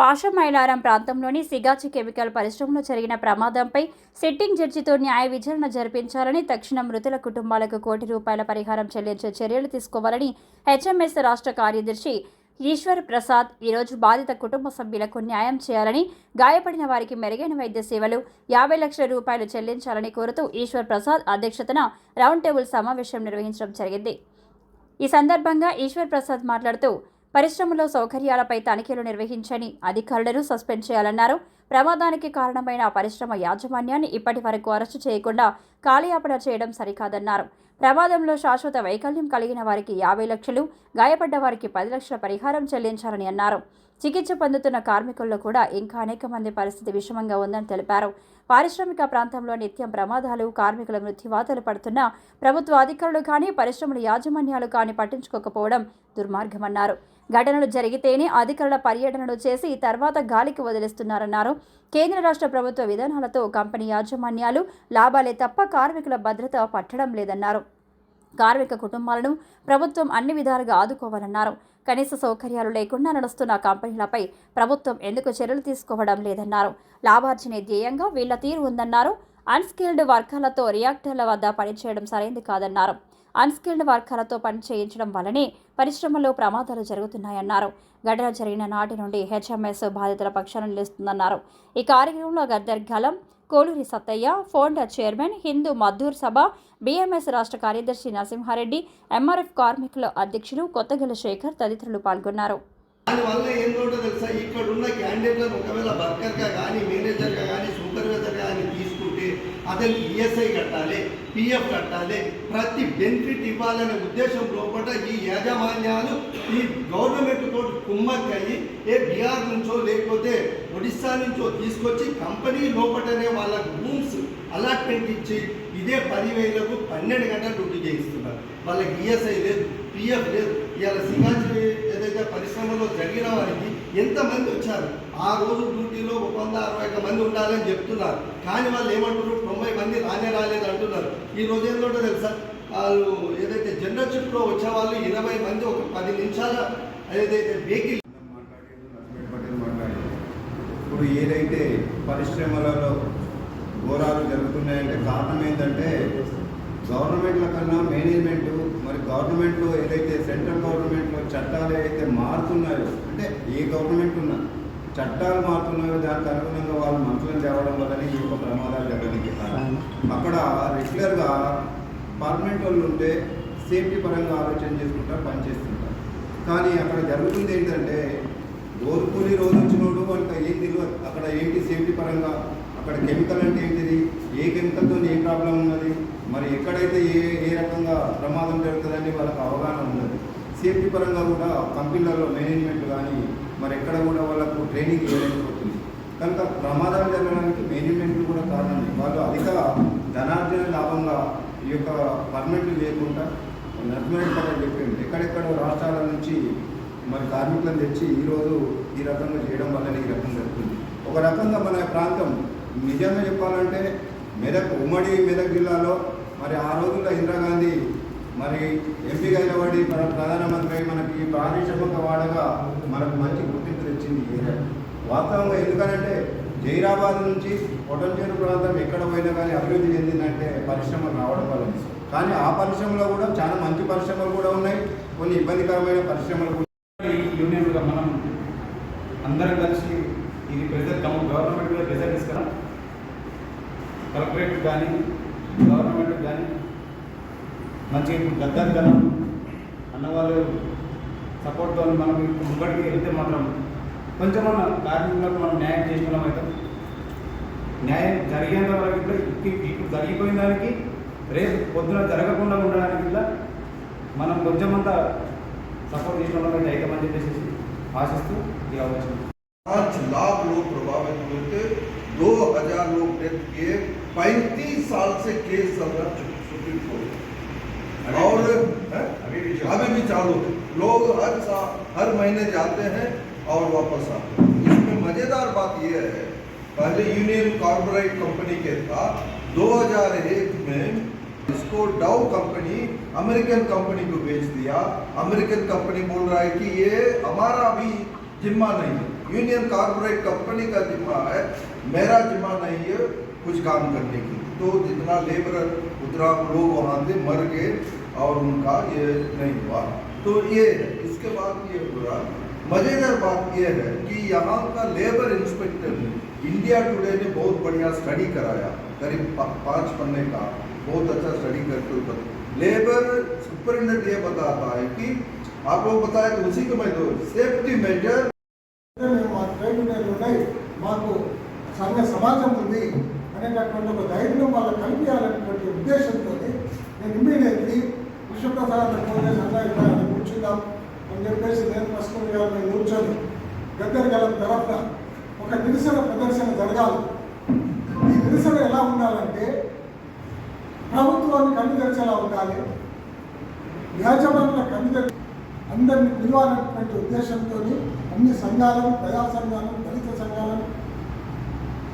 పాషమైలారం ప్రాంతంలోని సిగాచి కెమికల్ పరిశ్రమలో జరిగిన ప్రమాదంపై సిట్టింగ్ జడ్జితో న్యాయ విచారణ జరిపించాలని తక్షణం మృతుల కుటుంబాలకు కోటి రూపాయల పరిహారం చెల్లించే చర్యలు తీసుకోవాలని హెచ్ఎంఎస్ రాష్ట్ర కార్యదర్శి ఈశ్వర్ ప్రసాద్ ఈరోజు బాధిత కుటుంబ సభ్యులకు న్యాయం చేయాలని గాయపడిన వారికి మెరుగైన వైద్య సేవలు యాభై లక్షల రూపాయలు చెల్లించాలని కోరుతూ ఈశ్వర్ ప్రసాద్ అధ్యక్షతన రౌండ్ టేబుల్ సమావేశం నిర్వహించడం జరిగింది. ఈ సందర్భంగా ఈశ్వర్ ప్రసాద్ మాట్లాడుతూ పరిశ్రమలో సౌకర్యాలపై తనిఖీలు నిర్వహించని అధికారులను సస్పెండ్ చేయాలన్నారు. ప్రమాదానికి కారణమైన ఆ పరిశ్రమ యాజమాన్యాన్ని ఇప్పటి వరకు అరెస్టు చేయకుండా కాలయాపన చేయడం సరికాదన్నారు. ప్రమాదంలో శాశ్వత వైకల్యం కలిగిన వారికి యాభై లక్షలు గాయపడ్డ వారికి పది లక్షల పరిహారం చెల్లించాలని అన్నారు. చికిత్స పొందుతున్న కార్మికుల్లో కూడా ఇంకా అనేక మంది పరిస్థితి విషమంగా ఉందని తెలిపారు. పారిశ్రామిక ప్రాంతంలో నిత్యం ప్రమాదాలు కార్మికుల మృత్యువాతలు పడుతున్నా ప్రభుత్వ అధికారులు కానీ పరిశ్రమల యాజమాన్యాలు కానీ పట్టించుకోకపోవడం దుర్మార్గమన్నారు. ఘటనలు జరిగితేనే అధికారుల పర్యటనలు చేసి తర్వాత గాలికి వదిలేస్తున్నారన్నారు. కేంద్ర రాష్ట్ర ప్రభుత్వ విధానాలతో కంపెనీ యాజమాన్యాలు లాభాలే తప్ప కార్మికుల భద్రత పట్టడం లేదన్నారు. కార్మిక కుటుంబాలను ప్రభుత్వం అన్ని విధాలుగా ఆదుకోవాలన్నారు. కనీస సౌకర్యాలు లేకుండా నడుస్తున్న కంపెనీలపై ప్రభుత్వం ఎందుకు చర్యలు తీసుకోవడం లేదన్నారు. లాభార్జనే ధ్యేయంగా వీళ్ళ తీరు ఉందన్నారు. అన్స్కిల్డ్ వర్గాలతో రియాక్టర్ల వద్ద పనిచేయడం సరైంది కాదన్నారు. అన్స్కిల్డ్ వర్కర్లతో పని చేయించడం వల్లనే పరిశ్రమలో ప్రమాదాలు జరుగుతున్నాయన్నారు. ఘటన జరిగిన నాటి నుండి హెచ్ఎంఎస్ బాధితుల పక్షాన నిలుస్తుందన్నారు. ఈ కార్యక్రమంలో గద్దర్ గలం కోలూరి సత్తయ్య ఫోండా చైర్మన్ హిందూ మద్దూర్ సభ బీఎంఎస్ రాష్ట్ర కార్యదర్శి నరసింహారెడ్డి ఎంఆర్ఎఫ్ కార్మికుల అధ్యక్షులు కొత్తగల శేఖర్ తదితరులు పాల్గొన్నారు. దానివల్ల ఏంటో తెలుసా? ఇక్కడ ఉన్న క్యాండిడేట్లను ఒకవేళ వర్కర్గా కానీ మేనేజర్గా కానీ తీసుకుంటే ఈఎస్ఐ కట్టాలి పిఎఫ్ కట్టాలి ప్రతి బెనిఫిట్ ఇవ్వాలనే ఉద్దేశం లోపల ఈ యాజమాన్యాలు ఈ గవర్నమెంట్ తోటి కుమ్మక్కయ్యి ఏ బీహార్ నుంచో లేకపోతే ఒడిస్సా నుంచో తీసుకొచ్చి కంపెనీ లోపలనే వాళ్ళకు రూమ్స్ అలాట్మెంట్ ఇచ్చి ఇదే పదివేలకు పన్నెండు గంటలు డ్యూటీ చేయిస్తున్నారు. వాళ్ళకి ఈఎస్ఐ లేదు పిఎఫ్ లేదు ఇవాళ సింగాజీ ఏదైతే పరిశ్రమ ఎంతమంది వచ్చారు? ఆ రోజు డ్యూటీలో ఒక వంద అరవై ఒక్క మంది ఉండాలని చెప్తున్నారు. కానీ వాళ్ళు ఏమంటున్నారు? తొంభై మంది రానే రాలేదు అంటున్నారు. ఈ రోజు ఏంటంటే తెలుసా? వాళ్ళు ఏదైతే జనరల్ షిప్లో వచ్చే వాళ్ళు ఇరవై మంది ఒక పది నిమిషాల ఏదైతే వెహికల్ ఇప్పుడు ఏదైతే పరిశ్రమలలో ఘోరాలు జరుగుతున్నాయంటే కారణం ఏంటంటే గవర్నమెంట్ల కన్నా మేనేజ్మెంట్ గవర్నమెంట్లో ఏదైతే సెంట్రల్ గవర్నమెంట్లో చట్టాలు ఏదైతే మారుతున్నాయో అంటే ఏ గవర్నమెంట్ ఉన్నా చట్టాలు మారుతున్నాయో దానికి అనుగుణంగా వాళ్ళు మనుషులను తేవడం వల్లనే ఈ యొక్క ప్రమాదాలు జరగడానికి అక్కడ రెగ్యులర్గా పర్మనెంట్ వాళ్ళు ఉంటే సేఫ్టీ పరంగా ఆలోచన చేసుకుంటారు పనిచేస్తుంటారు కానీ అక్కడ జరుగుతుంది ఏంటంటే రోజు కూలి రోజు వచ్చినోడు వాళ్ళకి ఏం తెలియదు అక్కడ ఏంటి సేఫ్టీ పరంగా అక్కడ కెమికల్ అంటే ఏంటిది? ఏ కెమికల్తో ఏ ప్రాబ్లం ఉన్నది? మరి ఎక్కడైతే ఏ ఏ రకంగా ప్రమాదం జరుగుతుందని వాళ్ళకి అవగాహన ఉన్నది. సేఫ్టీ పరంగా కూడా కంపెనీలలో మేనేజ్మెంట్ కానీ మరి ఎక్కడ కూడా వాళ్ళకు ట్రైనింగ్ ఇవ్వలేకపోతుంది. కనుక ప్రమాదాలు జరగడానికి మేనేజ్మెంట్ కూడా కారణం. వాళ్ళు అధిక ధనార్జన లాభంగా ఈ యొక్క పర్మిట్లు లేకుండా నర్మేట్ పక్కన చెప్పింది ఎక్కడెక్కడో రాష్ట్రాల నుంచి మరి కార్మికులను తెచ్చి ఈరోజు ఈ రకంగా చేయడం వల్లనే ఈ రకం జరుగుతుంది. ఒక రకంగా మన ప్రాంతం నిజంగా చెప్పాలంటే మెదక్ ఉమ్మడి మెదక్ జిల్లాలో మరి ఆ రోజుల్లో ఇందిరాగాంధీ మరి ఎంపీగా నిలబడి మన ప్రధానమంత్రి అయి మనకి పారిశ్రామిక వాడగా మనకు మంచి గుర్తింపు తెచ్చింది ఏరియా వాస్తవంగా ఎందుకనంటే జైరాబాద్ నుంచి పొటంచేరు ప్రాంతం ఎక్కడ పోయినా కానీ అభివృద్ధి చెందిందంటే పరిశ్రమలు రావడం వల్ల. కానీ ఆ పరిశ్రమలో కూడా చాలా మంచి పరిశ్రమలు కూడా ఉన్నాయి. కొన్ని ఇబ్బందికరమైన పరిశ్రమలు కూడా ఈ యూనియన్గా మనం అందరం కలిసి ఇది ప్రెజర్ కమ్ గవర్నమెంట్ మీద ప్రెజర్ తీసుకురా. కలెక్టరేట్ కానీ గవర్నమెంట్ కానీ మంచిగా ఇప్పుడు గద్దాది కదా అన్నవాళ్ళు సపోర్ట్తో మనం ఇప్పుడు ముంగడికి వెళ్తే మాత్రం కొంచెమన్నా కార్మికులకు మనం న్యాయం చేసిన వాళ్ళం అవుతాం న్యాయం జరిగేంత వరకు కూడా ఇప్పుడు ఇప్పుడు జరిగిపోయిన దానికి రేపు పొద్దున జరగకుండా ఉండడానికి కూడా మనం కొంచెమంతా సపోర్ట్ చేసిన వాళ్ళకి ఐకమని చెప్పేసి ఆశిస్తూ ఈ అవకాశం पाँच लाख लोग प्रभावित हुए थे दो हजार लोग डेथ किए पैंतीस साल से केस चल रहा है सुप्रीम कोर्ट और अभी भी अभी भी चालू है। लोग हर साल हर महीने जाते हैं और वापस आते हैं। इसमें मज़ेदार बात यह है पहले यूनियन कॉर्पोरेट कंपनी के था 2001 में इसको डाउ कंपनी अमेरिकन कंपनी को बेच दिया अमेरिकन कंपनी बोल रहा है कि ये हमारा भी जिम्मा नहीं है। यूनियन कॉर्पोरेट कंपनी का जिम्मा है मेरा जिम्मा नहीं है कुछ काम करने की तो जितना लेबर उतना लोग वहाँ से मर गए और उनका ये नहीं हुआ तो ये है इसके बाद ये पूरा मजेदार बात ये है कि यहाँ का लेबर इंस्पेक्टर ने इंडिया टुडे ने बहुत बढ़िया स्टडी कराया करीब पा- पाँच पन्ने का बहुत अच्छा स्टडी करके ऊपर लेबर सुपरिटेंडेंट ये बताता है कि आप लोग बताया कि उसी को मैं दो सेफ्टी मेजर మేము మా ట్రేడ్ యూనియన్లు ఉన్నాయి మాకు సంఘ సమాజం ఉంది అనేటటువంటి ఒక ధైర్యం వాళ్ళకి కల్పించాలనేటువంటి ఉద్దేశంతో నేను ఇమ్మీడియట్లీ విశ్వప్రసాద్ ఫోన్ చేసి కూర్చుందాం అని చెప్పేసి నేను ప్రస్తుతం గారు నేను కూర్చొని దగ్గర గల తర్వాత ఒక నిరసన ప్రదర్శన జరగాలి. ఈ నిరసన ఎలా ఉండాలంటే ప్రభుత్వాన్ని కన్ను తెరిచేలా ఉండాలి. యాజమాన్యుల కన్ను తెరి అందరిని పిలవాలనేటువంటి ఉద్దేశంతో అన్ని సంఘాలను ప్రజా సంఘాలను దళిత సంఘాలను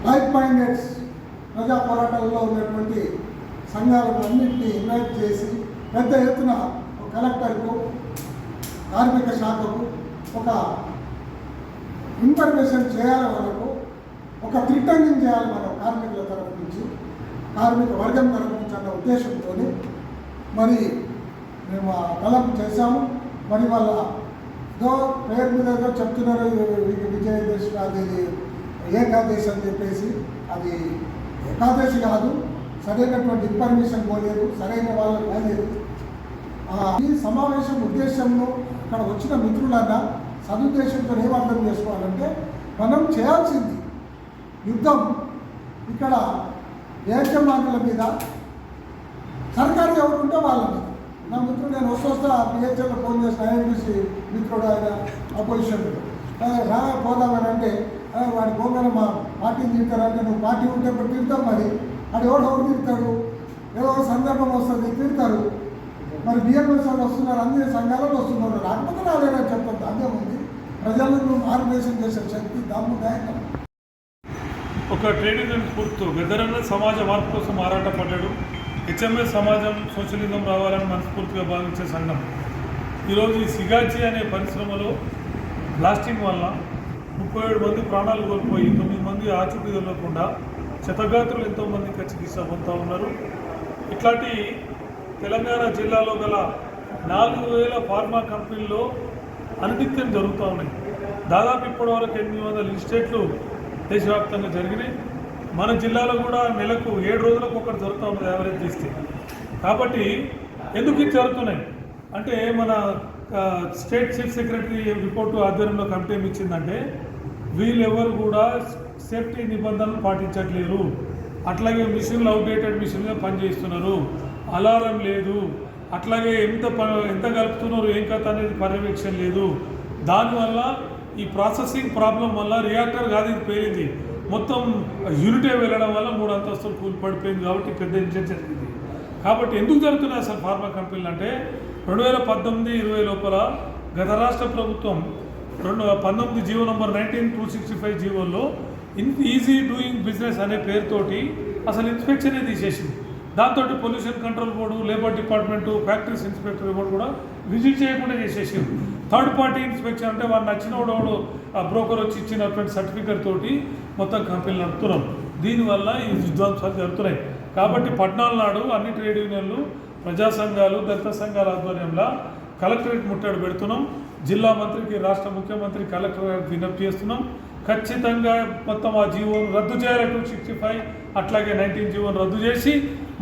లైఫ్ మైండెడ్స్ ప్రజా పోరాటాల్లో ఉన్నటువంటి సంఘాలను అన్నింటినీ ఇన్వైట్ చేసి పెద్ద ఎత్తున ఒక కలెక్టర్కు కార్మిక శాఖకు ఒక ఇన్ఫర్మేషన్ చేయాలి మనకు ఒక థ్రిటనింగ్ చేయాలి మనం కార్మికుల తరఫు నుంచి కార్మిక వర్గం తరఫు నుంచి అన్న ఉద్దేశంతో మరి మేము ఆ కలం చేశాము. మరి వాళ్ళ ఏదో పేరు మీద ఏదో చెప్తున్నారు విజయదశమి అది ఏకాదశి అని చెప్పేసి అది ఏకాదశి కాదు సరైనటువంటి ఇన్ఫర్మేషన్ పోలేదు సరైన వాళ్ళు పోలేదు. ఆ, ఈ సమావేశం ఉద్దేశంలో అక్కడ వచ్చిన మిత్రులన్నా సదుద్దేశంతో ఏమర్థం చేసుకోవాలంటే మనం చేయాల్సింది యుద్ధం. ఇక్కడ యాజమాన్యుల మీద సర్కారు ఎవరు ఉంటే వాళ్ళ మీద. నా మిత్రుడు నేను వస్తూ వస్తా పిహెచ్ఎల్లో ఫోన్ చేసిన ఐఎన్బిసి మిత్రుడు ఆయన అపోజిషన్ రా పోదామని అంటే వాడి పోగానే మా పార్టీని తిడతారంటే నువ్వు పార్టీ ఉంటే ఇప్పుడు తిడతాం మరి. అది ఎవడో ఎవరు తిడతాడు ఏదో సందర్భం వస్తుంది తిడతారు మరి బిఎంఎస్ వాళ్ళు వస్తున్నారు అన్ని సంఘాలలో వస్తున్నారు. రాకపోతే రాలేదని చెప్పొద్దు. అదే ఉంది. ప్రజలను మార్గదర్శనం చేసే శక్తి దమ్ము దాయకం ఒక ట్రేడ్ యూనియన్ స్ఫూర్తితో గద్దరన్న సమాజ మార్పు కోసం ఆరాటపడ్డాడు హెచ్ఎంఎస్ సమాజం సోషలిజం రావాలని మనస్ఫూర్తిగా భావించే సంఘం. ఈరోజు ఈ సిగాచి అనే పరిశ్రమలో బ్లాస్టింగ్ వల్ల ముప్పై ఏడు మంది ప్రాణాలు కోల్పోయి తొమ్మిది మంది ఆచూకీ తెలియకుండా శతగాత్రులు ఎంతోమంది చికిత్స పొందుతూ ఉన్నారు. ఇట్లాంటి తెలంగాణ జిల్లాలో గల నాలుగు వేల ఫార్మా కంపెనీల్లో అనధిక్యం జరుగుతూ ఉన్నాయి. దాదాపు ఇప్పటి వరకు ఎనిమిది వందల ఇన్స్టేట్లు దేశవ్యాప్తంగా జరిగినాయి. మన జిల్లాలో కూడా నెలకు ఏడు రోజులకు ఒకటి జరుగుతూ ఉన్నది యావరేజ్ తీస్తే కాబట్టి ఎందుకు ఇది జరుగుతున్నాయి? అంటే మన స్టేట్ చీఫ్ సెక్రటరీ రిపోర్టు ఆధ్వర్యంలో కమిటీ ఏమి ఇచ్చిందంటే వీళ్ళెవరు కూడా సేఫ్టీ నిబంధనలు పాటించట్లేరు. అట్లాగే మిషన్లు అవుట్డేటెడ్ మిషన్గా పనిచేస్తున్నారు. అలారం లేదు. అట్లాగే ఎంత ప ఎంత కలుపుతున్నారు ఏం కథ అనేది పర్యవేక్షణ లేదు. దానివల్ల ఈ ప్రాసెసింగ్ ప్రాబ్లం వల్ల రియాక్టర్ కాదు ఇది పేలింది. మొత్తం యూనిటే వెళ్ళడం వల్ల మూడు అంతస్తులు కూలిపడిపోయింది కాబట్టి పెద్ద ఇన్సిడెంట్ జరిగింది. కాబట్టి ఎందుకు జరుగుతున్నాయి అసలు ఫార్మా కంపెనీలు అంటే రెండు వేల పద్దెనిమిది ఇరవై లోపల గత రాష్ట్ర ప్రభుత్వం రెండు పంతొమ్మిది G O number nineteen two sixty five జీవోల్లో in easy doing business అనే పేరుతోటి అసలు ఇన్స్పెక్షనే తీసేసింది. దాంతో pollution control board labour department factories inspector board కూడా విజిట్ చేయకుండా చేసేసారు థర్డ్ పార్టీ ఇన్స్పెక్షన్ అంటే వాడు నచ్చిన వాడు ఆ బ్రోకర్ వచ్చి ఇచ్చినటువంటి సర్టిఫికేట్ తోటి మొత్తం కంపెనీలు నడుపుతున్నాం. దీనివల్ల ఈ విధ్వంసాలు జరుగుతున్నాయి. కాబట్టి పట్నాల నాడు అన్ని ట్రేడ్ యూనియన్లు ప్రజా సంఘాలు దళిత సంఘాల ఆధ్వర్యంలో కలెక్టరేట్ ముట్టడి పెడుతున్నాం. జిల్లా మంత్రికి రాష్ట్ర ముఖ్యమంత్రి కలెక్టర్ గారికి విజ్ఞప్తి చేస్తున్నాం. ఖచ్చితంగా మొత్తం ఆ జీవోను రద్దు చేయాలి టూ సిక్స్టీ ఫైవ్ అట్లాగే నైన్టీన్ జీవోను రద్దు చేసి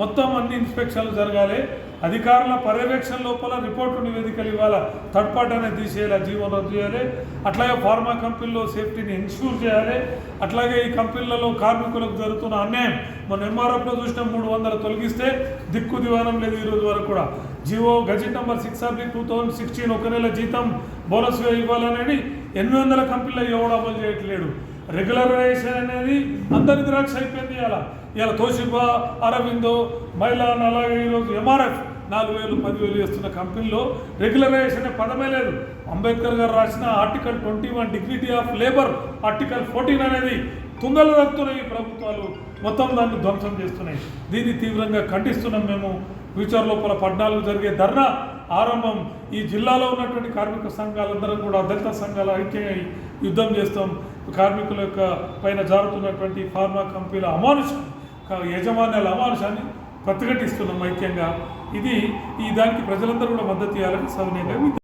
మొత్తం అన్ని ఇన్స్పెక్షన్లు జరగాలి. అధికారుల పర్యవేక్షణ లోపల రిపోర్టు నివేదికలు ఇవ్వాలి? థర్డ్ పార్టీ అనేది తీసేయాలి? ఆ రద్దు చేయాలి. అట్లాగే ఫార్మా కంపెనీలో సేఫ్టీని ఇన్షూర్ చేయాలి. అట్లాగే ఈ కంపెనీలలో కార్మికులకు జరుగుతున్న అన్యాయం మన ఎంఆర్ఎఫ్లో చూసిన. మూడు వందలు తొలగిస్తే దిక్కు దివానం లేదు ఈ రోజు వరకు కూడా. G O gazette number six of two thousand sixteen ఒక నెల జీతం బోనస్గా ఇవ్వాలనేది ఎనిమిది వందల కంపెనీలు ఎవడు అమలు చేయట్లేడు. రెగ్యులరైజేషన్ అనేది అందరి ద్రాక్ష అయిపోయింది ఇలా ఇలా తోషిబా అరవిందో మైలాన్ అలాగే ఈరోజు ఎంఆర్ఎఫ్ నాలుగు వేలు పదివేలు చేస్తున్న కంపెనీలో రెగ్యులరైజేషన్ అనే పదమే లేదు. అంబేద్కర్ గారు రాసిన article twenty one dignity of labour article fourteen అనేది తుంగలు దక్కుతున్నాయి ఈ ప్రభుత్వాలు మొత్తం దాన్ని ధ్వంసం చేస్తున్నాయి. దీన్ని తీవ్రంగా ఖండిస్తున్నాం మేము. ఫ్యూచర్ లోపల పద్నాలుగు జరిగే ధర్నా ఆరంభం. ఈ జిల్లాలో ఉన్నటువంటి కార్మిక సంఘాలందరూ కూడా దళిత సంఘాలు ఐక్యమై యుద్ధం చేస్తాం. కార్మికుల యొక్క పైన జారుతున్నటువంటి ఫార్మా కంపెనీల అమానుషం కా- యజమాన్యాల అమానుషాన్ని ప్రతిఘటిస్తున్నాం ఐక్యంగా. ఇది ఈ దానికి ప్రజలందరూ కూడా మద్దతు ఇవ్వాలని సవినయంగా